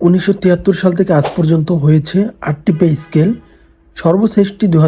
উনিশশো তিয়াত্তর সাল থেকে আজ পর্যন্ত হয়েছে আটটি পে স্কেল। সর্বশেষটি দু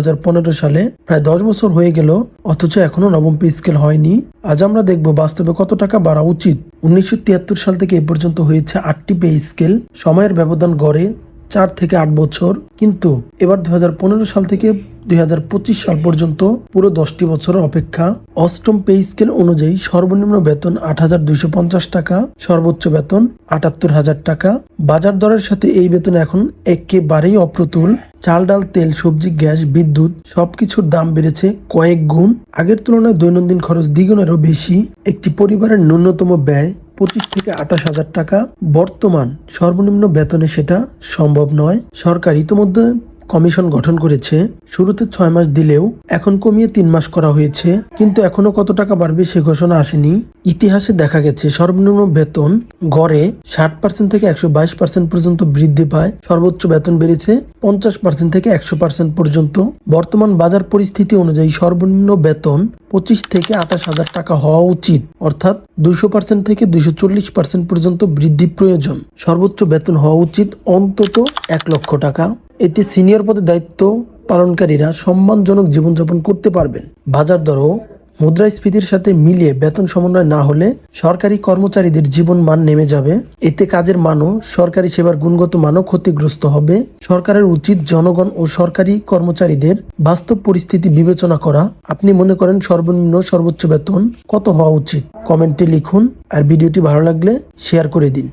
সালে প্রায় দশ বছর হয়ে গেল, অথচ এখনও নবম পে স্কেল হয়নি। আজ আমরা দেখব বাস্তবে কত টাকা বাড়া উচিত। উনিশশো তিয়াত্তর সাল থেকে এ পর্যন্ত হয়েছে আটটি পে স্কেল। সময়ের ব্যবধান গড়ে চার থেকে আট বছর। কিন্তু এবার দু হাজার পনেরো সাল থেকে দুই হাজার পঁচিশ সাল পর্যন্ত পুরো দশটি বছরের অপেক্ষা। অষ্টম পে স্কেল অনুযায়ী সর্বনিম্ন বেতন আট হাজার দুইশো পঞ্চাশ টাকা, সর্বোচ্চ বেতন আটাত্তর হাজার টাকা। বাজার দরের সাথে এই বেতন এখন একেবারেই অপ্রতুল। চাল ডাল, তেল, সবজি, গ্যাস, বিদ্যুৎ সবকিছুর দাম বেড়েছে কয়েক গুণ। আগের তুলনায় দৈনন্দিন খরচ দ্বিগুণেরও বেশি। একটি পরিবারের ন্যূনতম ব্যয় পঁচিশ থেকে আঠাশ হাজার টাকা। বর্তমান সর্বনিম্ন বেতনে সেটা সম্ভব নয়। সরকার ইতিমধ্যে কমিশন গঠন করেছে, শুরুতে ছয় মাস দিলেও এখন কমিয়ে তিন মাস করা হয়েছে। কিন্তু এখনও কত টাকা বাড়বে সে ঘোষণা আসেনি। ইতিহাসে দেখা গেছে, সর্বনিম্ন বেতন গড়ে ষাট পার্সেন্ট থেকে একশো বাইশ পার্সেন্ট পর্যন্ত বৃদ্ধি পায়। সর্বোচ্চ বেতন বেড়েছে পঞ্চাশ পার্সেন্ট থেকে একশো পার্সেন্ট পর্যন্ত। বর্তমান বাজার পরিস্থিতি অনুযায়ী সর্বনিম্ন বেতন পঁচিশ থেকে আঠাশ হাজার টাকা হওয়া উচিত। অর্থাৎ দুইশো পার্সেন্ট থেকে দুইশো চল্লিশ পার্সেন্ট পর্যন্ত বৃদ্ধি প্রয়োজন। সর্বোচ্চ বেতন হওয়া উচিত অন্তত এক লক্ষ টাকা। এতে সিনিয়র পদে দায়িত্ব পালনকারীরা সম্মানজনক জীবনযাপন করতে পারবেন। বাজার দরও মুদ্রাস্ফীতির সাথে মিলিয়ে বেতন সমন্বয় না হলে সরকারি কর্মচারীদের জীবন মান নেমে যাবে। এতে কাজের মানও, সরকারি সেবার গুণগত মানও ক্ষতিগ্রস্ত হবে। সরকারের উচিত জনগণ ও সরকারি কর্মচারীদের বাস্তব পরিস্থিতি বিবেচনা করা। আপনি মনে করেন সর্বনিম্ন সর্বোচ্চ বেতন কত হওয়া উচিত? কমেন্টে লিখুন আর ভিডিওটি ভালো লাগলে শেয়ার করে দিন।